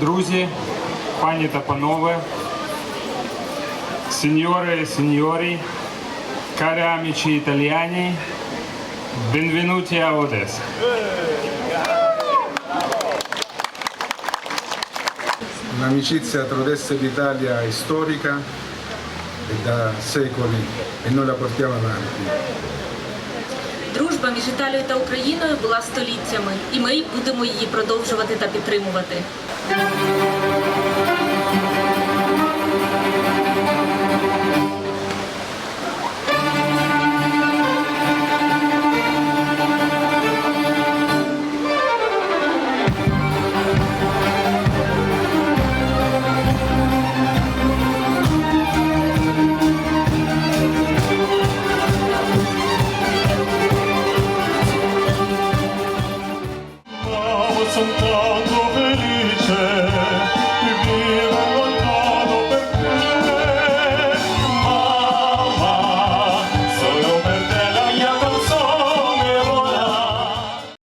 друзі, пані та панове, сеньори e signori, cari amici italiani, benvenuti a Odessa. L'amicizia tra Odessa e l'Italia è storica e da secoli e noi la portiamo avanti. Дружба між Італією та Україною була століттями, і ми будемо її продовжувати та підтримувати. są panowie